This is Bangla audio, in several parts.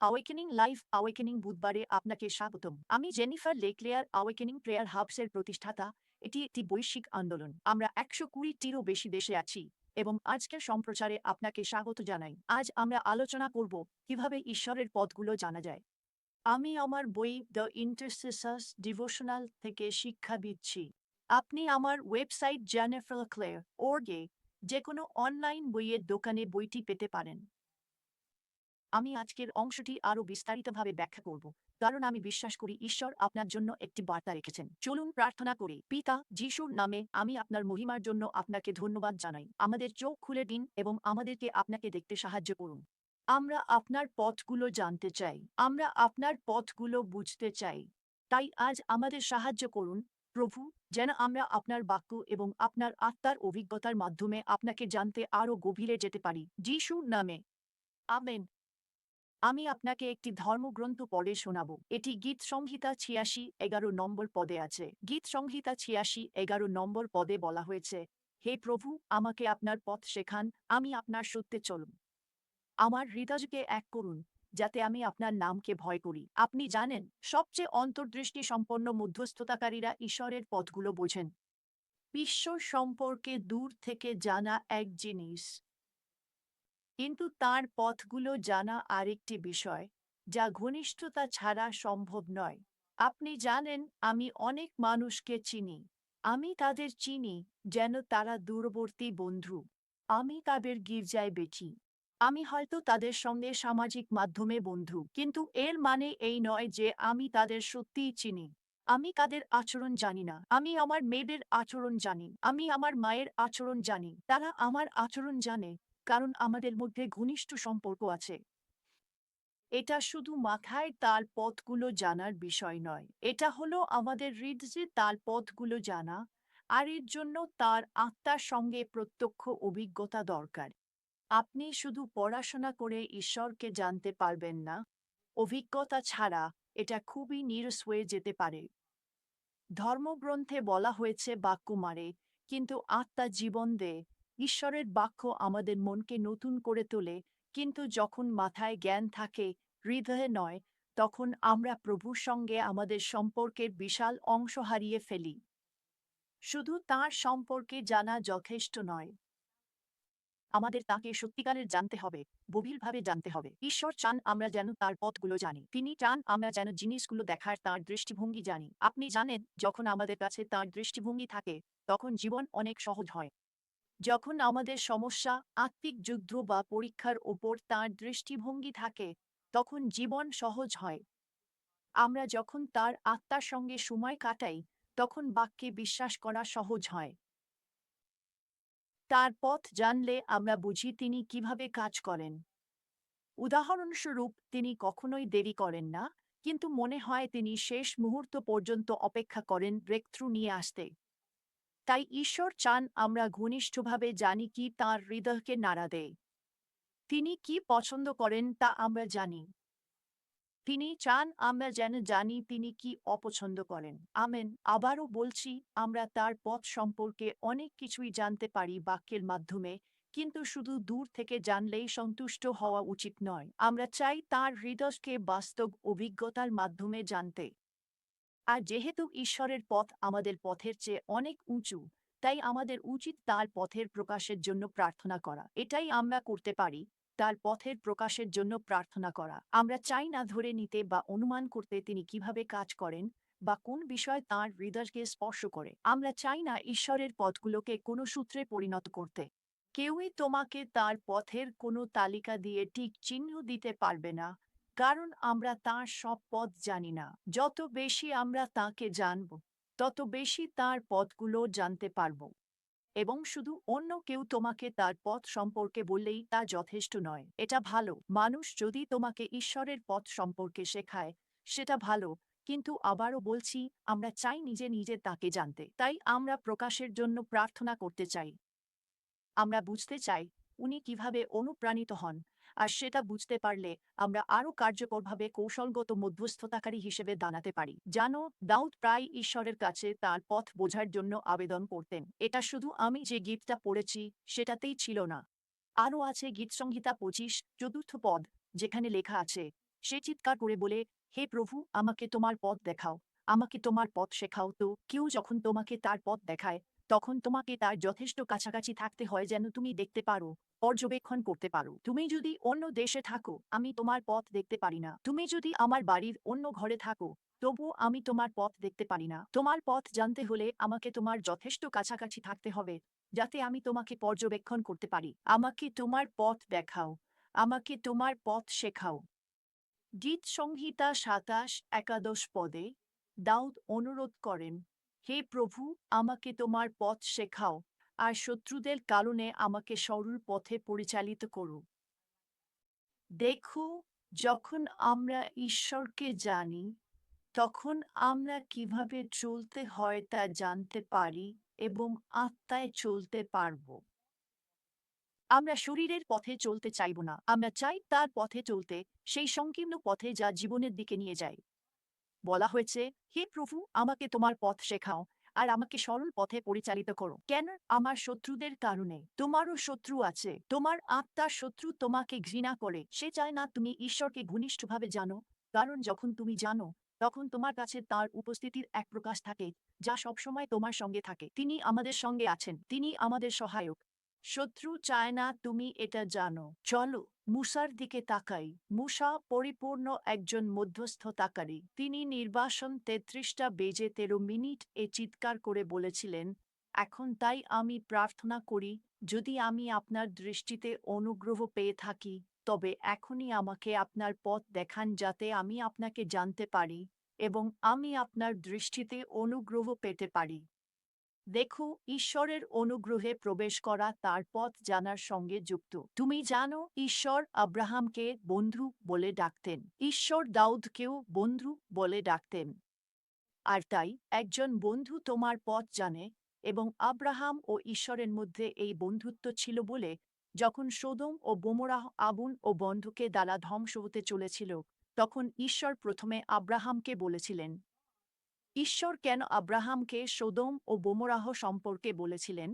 আওয়েকেনিং লাইফ আওয়েকেনিং বুধবারে আপনাকে স্বাগতম। আমি জেনিফার লেকলেয়ার আওয়েকেনিং প্রেয়ার হাবসের প্রতিষ্ঠাতা। এটি একটি বৈশ্বিক আন্দোলন। আমরা একশো কুড়িটিরও বেশি দেশে আছি এবং আজকের সম্প্রচারে আপনাকে স্বাগত জানাই। আজ আমরা আলোচনা করব কীভাবে ঈশ্বরের পথগুলো জানা যায়। আমি আমার বই দ্য ইন্টারসেসাস ডিভোশনাল থেকে শিক্ষা দিচ্ছি। আপনি আমার ওয়েবসাইট জেনিফার ক্লেয়ার ওর্গে যে কোনো অনলাইন বইয়ের দোকানে বইটি পেতে পারেন। আমি আজকের অংশটি আরও বিস্তারিতভাবে ব্যাখ্যা করব, কারণ আমি বিশ্বাস করি ঈশ্বর আপনার জন্য একটি বার্তা রেখেছেন। চলুন প্রার্থনা করি, পিতা যিশুর নামে আমি আপনার মহিমার জন্য আপনাকে ধন্যবাদ জানাই। আমাদের চোখ খুলে দিন এবং আমাদেরকে আপনাকে দেখতে সাহায্য করুন। আমরা আপনার পথগুলো জানতে চাই, আমরা আপনার পথগুলো বুঝতে চাই। তাই আজ আমাদের সাহায্য করুন, প্রভু, যেন আমরা আপনার বাক্য এবং আপনার আত্মার অভিজ্ঞতার মাধ্যমে আপনাকে জানতে আরও গভীরে যেতে পারি। যিশুর নামে। আমেন। আমি আপনাকে একটি ধর্মগ্রন্থ পড়ে শোনাব। এটি গীত সংহিতা ছিয়াশি, এগারো নম্বর পদে আছে। গীত সংহিতা ছিয়াশি, এগারো নম্বর পদে বলা হয়েছে, হে প্রভু, আমাকে আপনার পথ শেখান, আমি আপনার সত্যে চলুন। আমার হৃদয়কে এক করুন, যাতে আমি আপনার নামকে ভয় করি। আপনি জানেন, সবচেয়ে অন্তর্দৃষ্টি সম্পন্ন মধ্যস্থতাকারীরা ঈশ্বরের পথগুলো বোঝেন। বিশ্ব সম্পর্কে দূর থেকে জানা এক জিনিস কিন্তু তার পথগুলো জানা আরেকটি বিষয়, যা ঘনিষ্ঠতা ছাড়া সম্ভব নয়। আপনি জানেন, আমি অনেক মানুষকে চিনি। আমি তাদের চিনি, যেন তারা দূরবর্তী বন্ধু। আমি তাদের গির্জায় বেচি আমি হয়তো তাদের সঙ্গে সামাজিক মাধ্যমে বন্ধু, কিন্তু এর মানে এই নয় যে আমি তাদের সত্যিই চিনি। আমি তাদের আচরণ জানি না। আমি আমার মেয়েদের আচরণ জানি। আমি আমার মায়ের আচরণ জানি। তারা আমার আচরণ জানে। কারণ আমাদের মধ্যে ঘনিষ্ঠ সম্পর্ক আছে। এটা শুধু মাথায় তার পথগুলো জানার বিষয় নয়। এটা হলো আমাদের হৃদয়ে তার পথগুলো জানা, আর এর জন্য তার আত্মার সঙ্গে প্রত্যক্ষ অভিজ্ঞতা দরকার। আপনি শুধু পড়াশোনা করে ঈশ্বরকে জানতে পারবেন না, অভিজ্ঞতা ছাড়া এটা খুবই নিরস হয়ে যেতে পারে। ধর্মগ্রন্থে বলা হয়েছে বাক্য মারে কিন্তু আত্মা জীবন দেয় ঈশ্বরের বাক্য আমাদের মনকে নতুন করে তোলে, কিন্তু যখন মাথায় জ্ঞান থাকে, হৃদয়ে নয়, তখন আমরা প্রভুর সঙ্গে আমাদের সম্পর্কের বিশাল অংশ হারিয়ে ফেলি। শুধু তার সম্পর্কে জানা যথেষ্ট নয়। আমাদের তাকে সত্যিকারের জানতে হবে, গভীরভাবে জানতে হবে। ঈশ্বর চান আমরা যেন তার পথগুলো জানি। তিনি চান আমরা যেন জিনিসগুলো দেখার তার দৃষ্টিভঙ্গি জানি। আপনি জানেন, যখন আমাদের কাছে তার দৃষ্টিভঙ্গি থাকে, তখন জীবন অনেক সহজ হয়। যখন আমাদের সমস্যা, আত্মিক যুদ্ধ বা পরীক্ষার ওপর তার দৃষ্টিভঙ্গি থাকে, তখন জীবন সহজ হয়। আমরা যখন তার আত্মার সঙ্গে সময় কাটাই, তখন বাক্যে বিশ্বাস করা সহজ হয়। তার পথ জানলে আমরা বুঝি তিনি কীভাবে কাজ করেন। উদাহরণস্বরূপ, তিনি কখনোই দেরি করেন না, কিন্তু মনে হয় তিনি শেষ মুহূর্ত পর্যন্ত অপেক্ষা করেন ব্রেকথ্রু নিয়ে আসতে। তাই ঈশ্বর চান আমরা ঘনিষ্ঠভাবে জানি কি তার হৃদয়কে নাড়া দেয়। তিনি কি পছন্দ করেন তা আমরা জানি। তিনি চান আমরা যেন জানি তিনি কি অপছন্দ করেন। আমেন। আবারও বলছি, আমরা তার পথ সম্পর্কে অনেক কিছুই জানতে পারি বাক্যের মাধ্যমে, কিন্তু শুধু দূর থেকে জানলেই সন্তুষ্ট হওয়া উচিত নয়। আমরা চাই তার হৃদয়কে বাস্তব অভিজ্ঞতার মাধ্যমে জানতে। আর যেহেতু ঈশ্বরের পথ আমাদের পথের চেয়ে অনেক উঁচু, তাই আমাদের উচিত তার পথের প্রকাশের জন্য প্রার্থনা করা। এটাই আমরা করতে পারি, তার পথের প্রকাশের জন্য প্রার্থনা করা। আমরা চাই না ধরে নিতে বা অনুমান করতে তিনি কীভাবে কাজ করেন বা কোন বিষয় তাঁর হৃদয়কে স্পর্শ করে। আমরা চাই না ঈশ্বরের পথগুলোকে কোনো সূত্রে পরিণত করতে। কেউই তোমাকে তার পথের কোনো তালিকা দিয়ে ঠিক চিহ্ন দিতে পারবে না। কারণ আমরা তাঁর সব পথ জানি না। যত বেশি আমরা তাকে জানব, তত বেশি তার পথগুলো জানতে পারব। এবং শুধু অন্য কেউ তোমাকে তার পথ সম্পর্কে বললেই তা যথেষ্ট নয়। এটা ভালো। মানুষ যদি তোমাকে ঈশ্বরের পথ সম্পর্কে শেখায়, সেটা ভালো। কিন্তু আবারও বলছি, আমরা চাই নিজে নিজে তাকে জানতে। তাই আমরা প্রকাশের জন্য প্রার্থনা করতে চাই। আমরা বুঝতে চাই, উনি কীভাবে অনুপ্রাণিত হন। আর সেটা বুঝতে পারলে আমরা আরও কার্যকরভাবে কৌশলগত মধ্যস্থতাকারী হিসেবে দাঁড়াতে পারি। জানো, দাউদ প্রায় ঈশ্বরের কাছে তার পথ বোঝার জন্য আবেদন করতেন। এটা শুধু আমি যে গীতটা পড়েছি, সেটাতেই ছিল না। আরও আছে গীতসংহিতা পঁচিশ, চতুর্থ পদ, যেখানে লেখা আছে, সে চিৎকার করে বলে, হে প্রভু, আমাকে তোমার পথ দেখাও, আমাকে তোমার পথ শেখাও তো, কেউ যখন তোমাকে তার পথ দেখায় তখন তোমাকে তার যথেষ্ট কাছাকাছি থাকতে হয় যেন তুমি দেখতে পারো, পর্যবেক্ষণ করতে পারো। তুমি যদি অন্য দেশে থাকো, আমি তোমার পথ দেখতে পারি না। তুমি যদি আমার বাড়ির অন্য ঘরে থাকো তবুও আমি তোমার পথ দেখতে পারি না। তোমার পথ জানতে হলে আমাকে তোমার যথেষ্ট কাছাকাছি থাকতে হবে, যাতে আমি তোমাকে পর্যবেক্ষণ করতে পারি। আমাকে তোমার পথ দেখাও। আমাকে তোমার পথ শেখাও। গীত সংহিতা সাতাশ একাদশ পদে দাউদ অনুরোধ করেন হে প্রভু, আমাকে তোমার পথ শেখাও, আর শত্রুদের কারণে আমাকে সরল পথে পরিচালিত করো। দেখো, যখন আমরা ঈশ্বরকে জানি, তখন আমরা কীভাবে চলতে হয় তা জানতে পারি এবং আত্মায় চলতে পারব। আমরা শরীরের পথে চলতে চাইব না, আমরা চাই তার পথে চলতে, সেই সংকীর্ণ পথে যা জীবনের দিকে নিয়ে যায়। বলা হয়েছে, হে প্রভু, আমাকে তোমার পথ শেখাও আর আমাকে সরল পথে পরিচালিত করো। কেন? আমার শত্রুদের কারণে। তোমারও শত্রু আছে। তোমার আত্মার শত্রু তোমাকে ঘৃণা করে। সে চায় না তুমি ঈশ্বরকে ঘনিষ্ঠভাবে জানো। কারণ যখন তুমি জানো, তখন তোমার কাছে তার উপস্থিতির এক প্রকাশ থাকে, যা সবসময় তোমার সঙ্গে থাকে। তিনি আমাদের সঙ্গে আছেন। তিনি আমাদের সহায়ক। শত্রু চায় না তুমি এটা জানো। চলো, মুসার দিকে তাকাই। মুসা পরিপূর্ণ একজন মধ্যস্থতাকারী তিনি নির্বাসন তেত্রিশটা বেজে তেরো মিনিট এ চিৎকার করে বলেছিলেন, এখন তাই আমি প্রার্থনা করি, যদি আমি আপনার দৃষ্টিতে অনুগ্রহ পেয়ে থাকি, তবে এখনই আমাকে আপনার পথ দেখান যাতে আমি আপনাকে জানতে পারি এবং আমি আপনার দৃষ্টিতে অনুগ্রহ পেতে পারি। দেখো, ঈশ্বরের অনুগ্রহে প্রবেশ করা তার পথ জানার সঙ্গে যুক্ত। তুমি জানো, ঈশ্বর আব্রাহামকে বন্ধু বলে ডাকতেন। ঈশ্বর দাউদকেও বন্ধু বলে ডাকতেন। আর তাই, একজন বন্ধু তোমার পথ জানে এবং আব্রাহাম ও ঈশ্বরের মধ্যে এই বন্ধুত্ব ছিল বলে যখন সোদম ও বোমরাহ আবুন ও বন্ধুকে দ্বারা ধ্বংস হতে চলেছিল, তখন ঈশ্বর প্রথমে আব্রাহামকে বলেছিলেন ঈশ্বর কেন আব্রাহামকে সোদম ও বোমরাহ সম্পর্কে বলেছিলেন?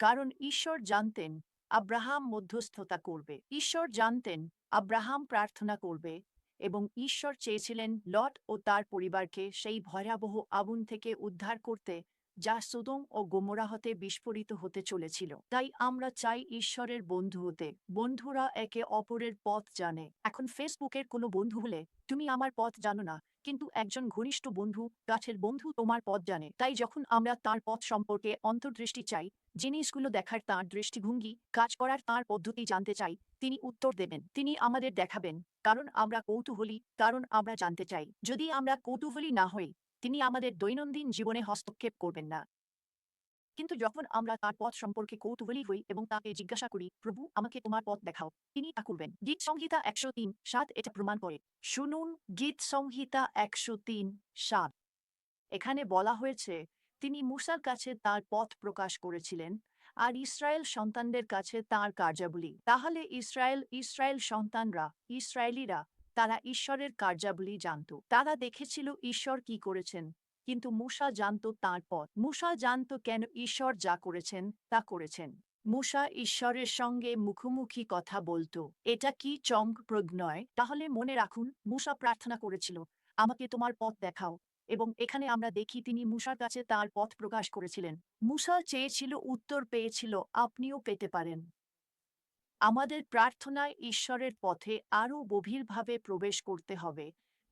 কারণ ঈশ্বর জানতেন আব্রাহাম মধ্যস্থতা করবে। ঈশ্বর জানতেন আব্রাহাম প্রার্থনা করবে এবং ঈশ্বর চেয়েছিলেন লট ও তার পরিবারকে সেই ভয়াবহ আগুন থেকে উদ্ধার করতে যা সুদম ও গোমরাহতে বিস্ফোরিত হতে চলেছিল। তাই আমরা চাই ঈশ্বরের বন্ধু হতে। বন্ধুরা একে অপরের পথ জানে। এখন ফেসবুকের কোনো বন্ধু হলে, তুমি আমার পথ জানো না, কিন্তু একজন ঘনিষ্ঠ বন্ধু, গাছের বন্ধু তোমার পথ জানে। তাই যখন আমরা তার পথ সম্পর্কে অন্তর্দৃষ্টি চাই, জিনিসগুলো দেখার তাঁর দৃষ্টিভঙ্গি, কাজ করার তাঁর পদ্ধতি জানতে চাই, তিনি উত্তর দেবেন। তিনি আমাদের দেখাবেন, কারণ আমরা কৌতূহলী, কারণ আমরা জানতে চাই। যদি আমরা কৌতূহলী না হই তিনি আমাদের দৈনন্দিন জীবনে হস্তক্ষেপ করবেন না। কিন্তু যখন আমরা তার পথ সম্পর্কে কৌতূহলী হই এবং তাকে জিজ্ঞাসা করি, প্রভু, আমাকে তোমার পথ দেখাও। তিনি তা করবেন। গীত সংহিতা একশো তিন, সাত, এটা প্রমাণ করে। শুনুন, গীত সংহিতা একশো তিন, সাত। এখানে বলা হয়েছে, তিনি মুসার কাছে তার পথ প্রকাশ করেছিলেন আর ইসরায়েল সন্তানদের কাছে তার কার্যাবলী। তাহলে ইসরায়েল ইসরায়েল সন্তানরা, ইসরায়েলিরা তারা ঈশ্বরের কার্যাবলী জানত। তারা দেখেছিল ঈশ্বর কি করেছেন, কিন্তু মুসা জানত তাঁর পথ। মুসা জানত কেন ঈশ্বর যা করেছেন, তা করেছেন। মুসা ঈশ্বরের সঙ্গে মুখোমুখি কথা বলতো, এটা কি চঙ্ক প্রজ্ঞয় তাহলে মনে রাখুন, মুসা প্রার্থনা করেছিল, আমাকে তোমার পথ দেখাও। এবং এখানে আমরা দেখি তিনি মুসার কাছে তার পথ প্রকাশ করেছিলেন। মুসা চেয়েছিল উত্তর পেয়েছিল, আপনিও পেতে পারেন। আমাদের প্রার্থনায় ঈশ্বরের পথে আরও গভীরভাবে প্রবেশ করতে হবে।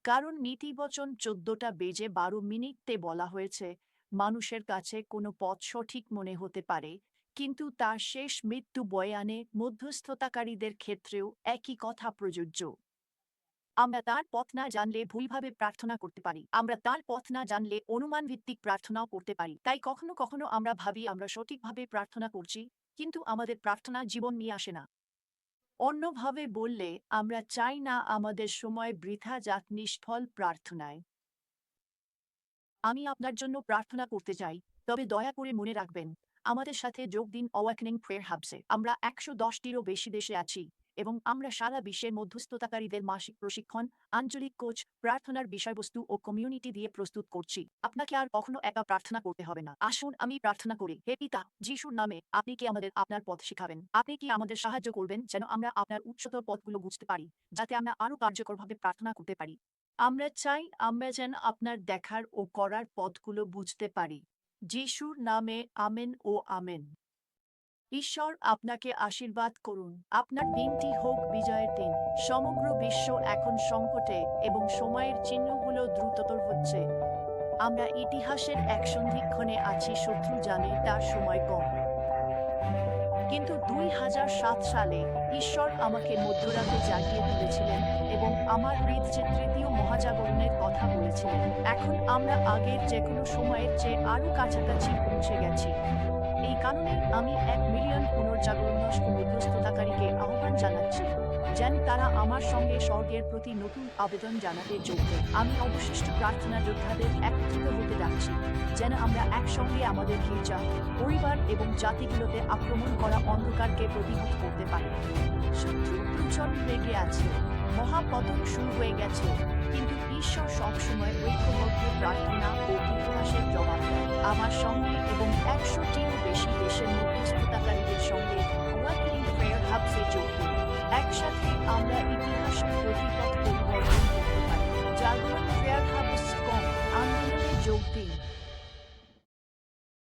কারণ নীতিবচন চোদ্দটা বেজে বারো মিনিটতে বলা হয়েছে, মানুষের কাছে কোনো পথ সঠিক মনে হতে পারে, কিন্তু তার শেষ মৃত্যু বয়ানে মধ্যস্থতাকারীদের ক্ষেত্রেও একই কথা প্রযোজ্য। আমরা তার পথ না জানলে ভুলভাবে প্রার্থনা করতে পারি। আমরা তার পথ না জানলে অনুমান ভিত্তিক প্রার্থনাও করতে পারি। তাই কখনো কখনো আমরা ভাবি, আমরা সঠিকভাবে প্রার্থনা করছি, কিন্তু আমাদের প্রার্থনা জীবন নিয়ে আসে না। অন্যভাবে বললে, আমরা চাই না আমাদের সময় বৃথা যাক নিষ্ফল প্রার্থনায়। আমি আপনার জন্য প্রার্থনা করতে চাই, তবে দয়া করে মনে রাখবেন, আমাদের সাথে যোগ দিন অওয়াকনিং প্রেয়ার হাবসে। আমরা একশো দশটিরও বেশি দেশে আছি। এবং আমরা সারা বিশ্বের মধ্যস্থতাকারীদের মাসিক প্রশিক্ষণ, আঞ্চলিক কোচ, প্রার্থনার বিষয়বস্তু ও কমিউনিটি দিয়ে প্রস্তুত করছি। আপনাকে আর কখনো একা প্রার্থনা করতে হবে না। আসুন আমি প্রার্থনা করি। হে পিতা, যিশুর নামে আপনি কি আমাদের আপনার পথ শেখাবেন? আপনি কি আমাদের সাহায্য করবেন যেন আমরা আপনার উচ্চতর পথগুলো বুঝতে পারি, যাতে আমরা আরও কার্যকরভাবে প্রার্থনা করতে পারি? আমরা চাই আমরা যেন আপনার দেখার ও করার পথগুলো বুঝতে পারি। যিশুর নামে আমেন ও আমেন। ঈশ্বর আপনাকে আশীর্বাদ করুন। আপনার দিনটি হোক বিজয়ের দিন। সমগ্র বিশ্ব এখন সংকটে এবং সময়ের চিহ্নগুলো দ্রুততর হচ্ছে। আমরা ইতিহাসের এক সন্ধিক্ষণে আছি শত্রু জানে তার সময় কম। কিন্তু দুই হাজার সাত সালে ঈশ্বর আমাকে মধ্যরাতে জাগিয়ে তুলেছিলেন এবং আমার হৃদয়ে তৃতীয় মহাজাগরণের কথা বলেছিলেন। এখন আমরা আগের যে কোনো সময়ের চেয়ে আরও কাছাকাছি পৌঁছে গেছি। এই কারণে আমি এক মিলিয়ন পুনর্জাগরণস্ক মধ্যস্থতাকারীকে আহ্বান জানাচ্ছি, যেন তারা আমার সঙ্গে স্বর্গের প্রতি নতুন আবেদন জানাতে যোগ্য আমি অবশিষ্ট প্রার্থনা যোদ্ধাদের একত্রিত হতে ডাকছি, যেন আমরা একসঙ্গে আমাদের গির্জা, পরিবার এবং জাতিগুলোতে আক্রমণ করা অন্ধকারকে প্রতিহত করতে পারি। শত্রু প্রচণ্ড রেগে আছে, মহাপতন শুরু হয়ে গেছে, কিন্তু ঈশ্বর সবসময় ঐক্যবদ্ধ প্রার্থনা আমার সঙ্গে এবং একশোটিরও বেশি দেশের মধ্যস্থতাকারীদের সঙ্গে ওয়াকলিং প্রেয়ার হাবসে যোগ দিন একসাথে আমরা ইতিহাসের গতিপথ পরিবর্তন করতে পারি। জাগরণ প্রেয়ার হাবস কম, আন্দোলনে যোগ দিন।